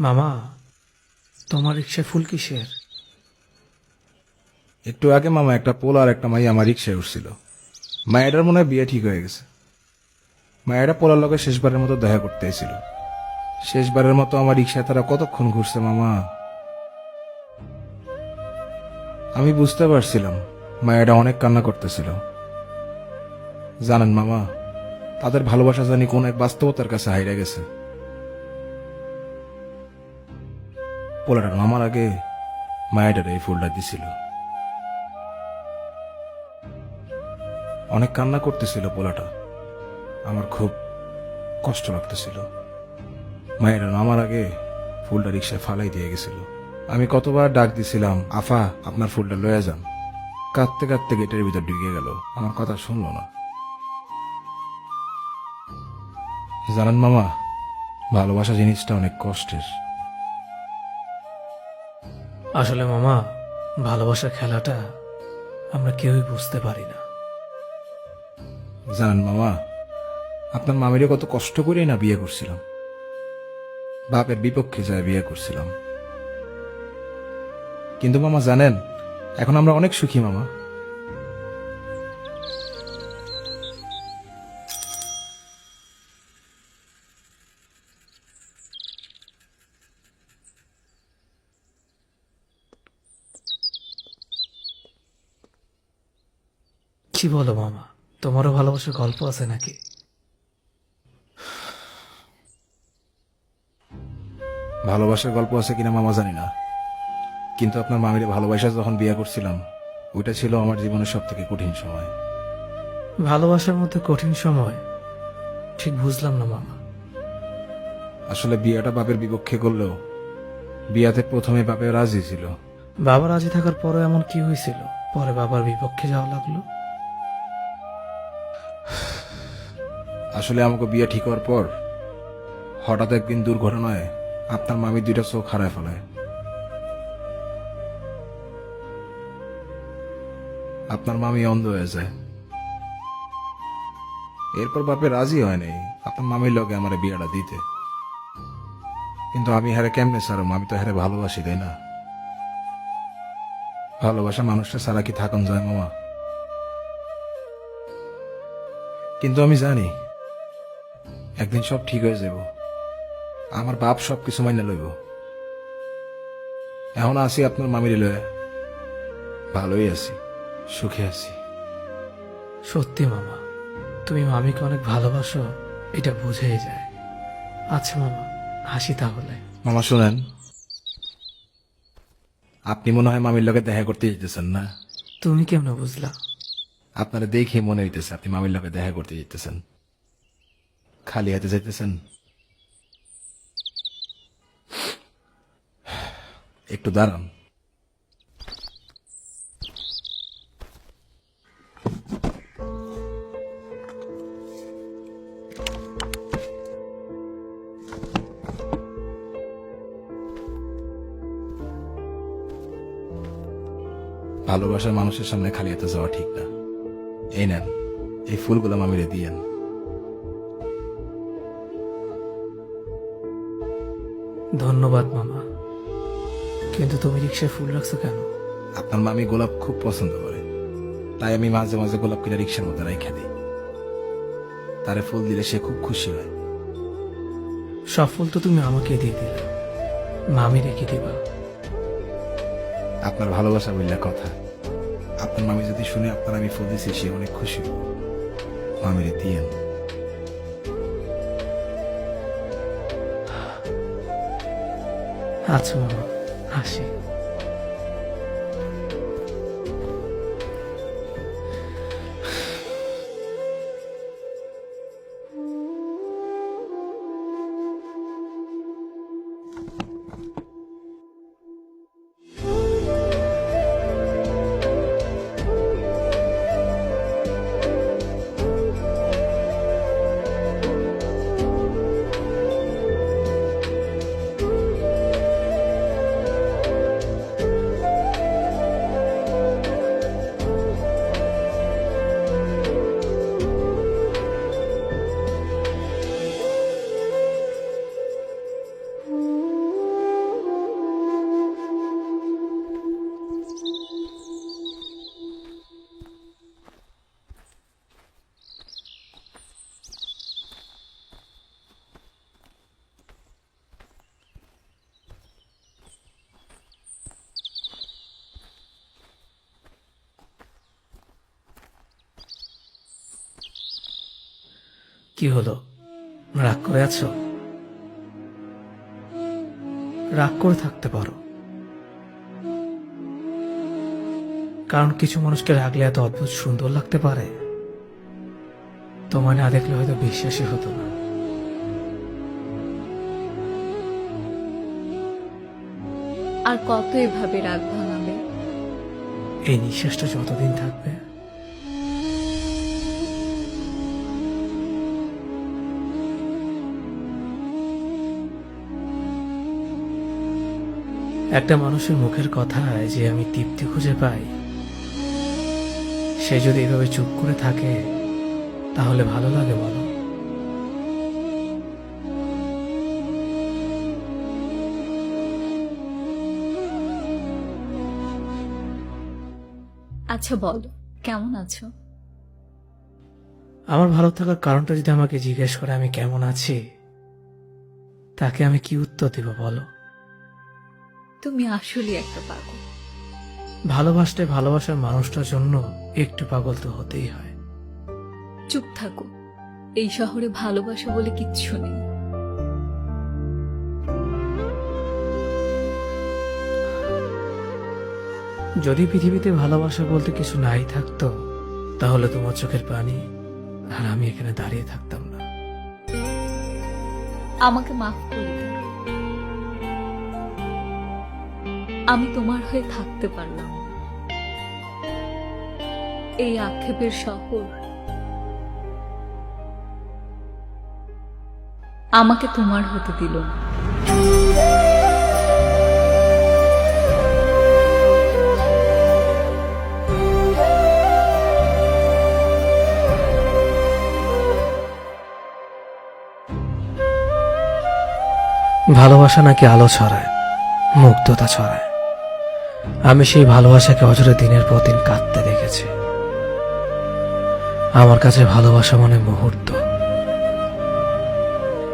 মামা, তোমার রিক্সায় ফুল কিসের? একটু আগে মামা একটা পোল আর একটা মাই আমার রিক্সায় উঠছিল। মায়েরার মনে হয় বিয়ে ঠিক হয়ে গেছে। মায়েরা পোলার লগে শেষবারের মতো দেখা করতে এসেছিল। শেষবারের মতো আমার রিক্সায় তারা কতক্ষণ ঘুরছে মামা? আমি বুঝতে পারছিলাম মায়েরা অনেক কান্না করতেছিল। জানেন মামা, তাদের ভালোবাসা জানি কোন এক বাস্তবতার কাছে হাইরা গেছে। পোলাটার নামার আগে মায়েটার এই ফুলটা দিছিল। অনেক কান্না করতেছিল পোলাটা। আমার খুব কষ্ট লাগতেছিল। মায়ের নামার আগে ফুলটা রিক্সায় ফালাই দিয়ে গেছিল। আমি কতবার ডাক দিছিলাম, আফা, আপনার ফুলটা লয়ে যান। কাঁদতে কাঁদতে গেটের ভিতর ঢুকে গেল। আমার কথা শুনলো না। জানান মামা, ভালোবাসা জিনিসটা অনেক কষ্টের। আসলে মামা, ভালোবাসার খেলাটা আমরা কেউই বুঝতে পারি না। জানেন মামা, আপনার মামিরে কত কষ্ট করে না বিয়ে করছিলাম। বাপের বিপক্ষে যায় বিয়ে করছিলাম। কিন্তু মামা, জানেন, এখন আমরা অনেক সুখী মামা। কি বলো মামা? তোমারও ভালোবাসার গল্প আছে নাকি? ভালোবাসার গল্প আছে কিনা মামা জানি না। কিন্তু আপনার মামিরে ভালোবাসা যখন বিয়ে করছিলাম ওইটা ছিল আমার জীবনের সব থেকে কঠিন সময়। ভালোবাসার মধ্যে কঠিন সময়? ঠিক বুঝলাম না মামা। আসলে বিয়েটা বাপের বিপক্ষে করলেও বিয়াতে প্রথমে বাপে রাজি ছিল। বাবা রাজি থাকার পরে এমন কি হয়েছিল? পরে বাবার বিপক্ষে যাওয়া লাগল? আসলে আমাকে বিয়ে ঠিক হওয়ার পর হঠাৎ একদিন দুর্ঘটনায় আপনার মামি দুইটা চোখ হারায় ফেলায় আপনার মামি অন্ধ হয়ে যায়। এরপর বাপে রাজি হয়নি আপনার মামির লগে আমার বিয়েটা দিতে। কিন্তু আমি হারে কেমনে সারম আমি তো হারে ভালোবাসি, তাই না? ভালোবাসা মানুষটা সারা কি থাকুন যায় মামা? কিন্তু আমি জানি একদিন সব ঠিক হয়ে যাব আমার বাপ সব কিছু মাইনে লইব। এখন আছি আপনার মামির লয়ে। ভালোই আছি সুখে আছি। সত্যি মামা তুমি মামিকে অনেক ভালোবাসো এটা বুঝেই যায়। আচ্ছা মামা হাসি তাহলে। মামা শুনেন। আপনি মনে হয় মামির লগে দেখা করতে যেতেছেন না? তুমি কেমন বুঝলা? আপনারা দেখে মনে হইতেছে আপনি মামির লগে দেখা করতে যেতেছেন। খালি হাতে যাইতেছেন। একটু দাঁড়ান। ভালোবাসার মানুষের সামনে খালি হাতে যাওয়া ঠিক না। এই নেন, এই ফুলগুলো মামিরে দিয়েন ধন্যবাদ মামা। কিন্তু তুমি রিক্সায় ফুল রাখছো কেন? আপনার মামি গোলাপ খুব পছন্দ করে। তাই আমি মাঝে মাঝে গোলাপ কিনে রিক্সার মধ্যে রেখে দিই। তারে ফুল দিলে সে খুব খুশি হয়। সব ফুল তো তুমি আমাকে দিয়ে দিলে। মামি রেখে দিবা। আপনার ভালোবাসা বললে কথা। আপনার মামি যদি শুনে আপনার আমি ফুল দিছি সে অনেক খুশি হবে। মামিরে দিয়েন আচ্ছা হাসি কি হলো? রাগ করে আছো? রাগ করে থাকতে পারো। কারণ কিছু মানুষকে রাগলে এত অদ্ভুত সুন্দর লাগতে পারে। তোমায় না দেখলে হয়তো বিশ্বাসই হতো না। আর কত এভাবে রাগ ভাঙাবে? এই নিঃশ্বাসটা যতদিন থাকবে একটা মানুষের মুখের কথায় যে আমি তৃপ্তি খুঁজে পাই সে যদি এভাবে চুপ করে থাকে তাহলে ভালো লাগে বলো। আচ্ছা বলো। কেমন আছো? আমার ভালো থাকার কারণটা যদি আমাকে জিজ্ঞেস করে আমি কেমন আছি তাকে আমি কি উত্তর দেব বলো? তুমি আসলে একটা পাগল। ভালোবাসতে ভালোবাসার মানুষটার জন্য একটু পাগল তো হতেই হয়। চুপ থাকো। এই শহরে ভালোবাসা বলে কিচ্ছু নেই। যদি পৃথিবীতে ভালোবাসা বলতে কিছু নাই থাকতো তাহলে তোমার চোখের পানি আর আমি এখানে দাঁড়িয়ে থাকতাম না। আমাকে মাফ করে আমি তোমার হয়ে থাকতে পারলাম। এই আক্ষেপের শহর আমাকে তোমার হতে দিল ভালোবাসা নাকি আলো ছড়ায়, মুগ্ধতা ছড়ায়? আমি সেই ভালোবাসাকে অজরে দিনের পর দিন কাঁদতে দেখেছি। আমার কাছে ভালোবাসা মানে মুহূর্ত।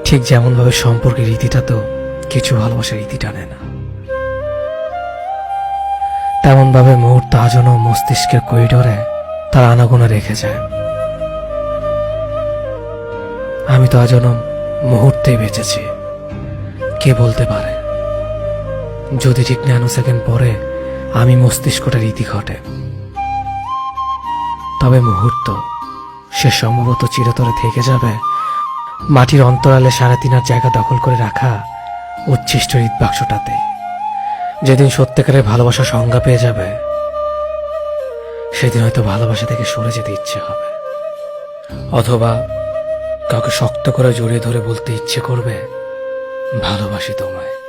ঠিক যেমন ভাবে সম্পর্কের রীতিটা তো কিছু ভালোবাসার রীতি টানে না। তেমন ভাবে মুহূর্ত আজনও মস্তিষ্কের করিডোরে তার আনাগোনা রেখে যায়। আমি তো আজনও মুহূর্তেই বেঁচেছি। কে বলতে পারে? যদি ঠিক ন্যানো সেকেন্ড পরে আমি মস্তিষ্কটা রীতি ঘটে। তবে মুহূর্ত, সে সম্ভবত চিরতরে থেকে যাবে। মাটির অন্তরালে সাড়ে তিনার জায়গা দখল করে রাখা উচ্ছিষ্ট হৃদ বাক্সটাতে যেদিন সত্যিকারের ভালোবাসা সংজ্ঞা পেয়ে যাবে, সেদিন হয়তো ভালোবাসা থেকে সরে যেতে ইচ্ছে হবে। অথবা কাউকে শক্ত করে জড়িয়ে ধরে বলতে ইচ্ছে করবে, ভালোবাসি তোমায়।